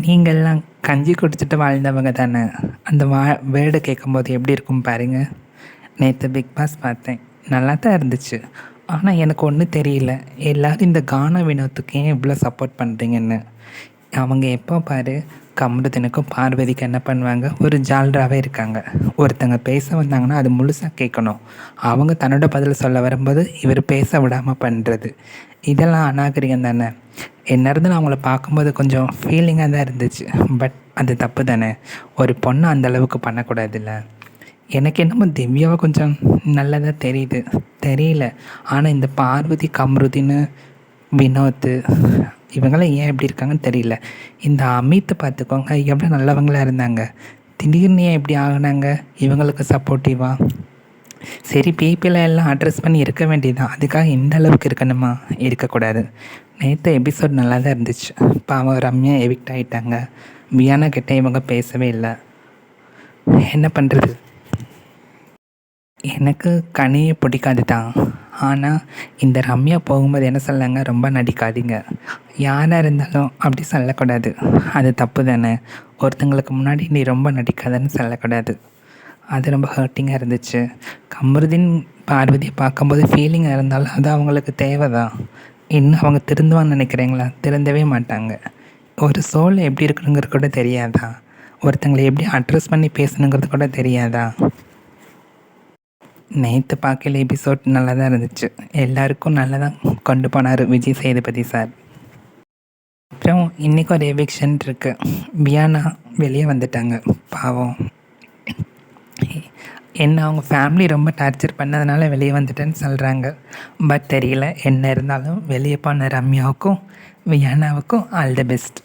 நீங்கள்லாம் கஞ்சி குடிச்சிட்டு வாழ்ந்தவங்க தானே. அந்த வா வேர்டு கேட்கும்போது எப்படி இருக்கும் பாருங்க. நேற்று பிக் பாஸ் பார்த்தேன். நல்லா தான் இருந்துச்சு. ஆனால் எனக்கு ஒன்றும் தெரியல. எல்லோரும் இந்த கான வினோத்துக்கு ஏன் இவ்வளோ சப்போர்ட் பண்ணுறீங்கன்னு அவங்க எப்போ பாரு கமருதனுக்கும் பார்வதிக்கு என்ன பண்ணுவாங்க? ஒரு ஜால்ராகவே இருக்காங்க. ஒருத்தங்க பேச வந்தாங்கன்னா அது முழுசாக கேட்கணும். அவங்க தன்னோட பதில் சொல்ல வரும்போது இவர் பேச விடாமல் பண்ணுறது இதெல்லாம் அநாகரிகம் தானே. என்ன இருந்தாலும் அவங்கள பார்க்கும்போது கொஞ்சம் ஃபீலிங்காக தான் இருந்துச்சு. பட் அது தப்பு தானே. ஒரு பொண்ணை அந்த அளவுக்கு பண்ணக்கூடாதுல்ல. எனக்கு என்னமோ திவ்யாவை கொஞ்சம் நல்லதாக தெரியுது. தெரியல. ஆனால் இந்த பார்வதி கம்ருதின்னு வினோத்து இவங்களாம் ஏன் இப்படி இருக்காங்கன்னு தெரியல. இந்த அமித்தை பார்த்துக்கோங்க. எவ்வளோ நல்லவங்களாக இருந்தாங்க. திடீர்னு ஏன் இப்படி ஆகினாங்க? இவங்களுக்கு சப்போர்ட்டிவாக சரி பிபியில் எல்லாம் அட்ரஸ் பண்ணி இருக்க வேண்டியதான் அதுக்காக இந்த அளவுக்கு இருக்கணுமா? இருக்கக்கூடாது. நேற்று எபிசோட் நல்லா தான் இருந்துச்சு. பாவம் ரம்யா எவிக்ட் ஆகிட்டாங்க வியானா கிட்டே இவங்க பேசவே இல்லை. என்ன பண்ணுறது எனக்கு கனியை பிடிக்காது தான் ஆனால் இந்த ரம்யா போகும்போது என்ன சொல்லாங்க ரொம்ப நடிக்காதீங்க. யாராக இருந்தாலும் அப்படி சொல்லக்கூடாது. அது தப்பு தானே ஒருத்தங்களுக்கு முன்னாடி நீ ரொம்ப நடிக்காதன்னு சொல்லக்கூடாது. அது ரொம்ப ஹர்ட்டிங்காக இருந்துச்சு. கமருதீன் பார்வதியை பார்க்கும்போது ஃபீலிங்காக இருந்தாலும் அது அவங்களுக்கு தேவை தான் இன்னும் அவங்க திருந்துவான்னு நினைக்கிறீங்களா? திருந்தவே மாட்டாங்க. ஒரு சோல் எப்படி இருக்கணுங்கிறது கூட தெரியாதா? ஒருத்தங்களை எப்படி அட்ரஸ் பண்ணி பேசணுங்கிறது கூட தெரியாதா? நேற்று பார்க்கல எபிசோட் நல்லா தான் இருந்துச்சு. எல்லாருக்கும் நல்லா தான் கொண்டு போனார் விஜய் சேதுபதி சார். அப்புறம் இன்றைக்கி ஒரு எவிக்ஷன் இருக்குது வியானா வெளியே வந்துட்டாங்க. பாவம். என்ன அவங்க ஃபேமிலி ரொம்ப டார்ச்சர் பண்ணதுனால வெளியே வந்துட்டேன்னு சொல்கிறாங்க பட் தெரியல என்ன இருந்தாலும் வெளியே போன ரம்யாவுக்கும் வியானாவுக்கும் ஆல் தி பெஸ்ட்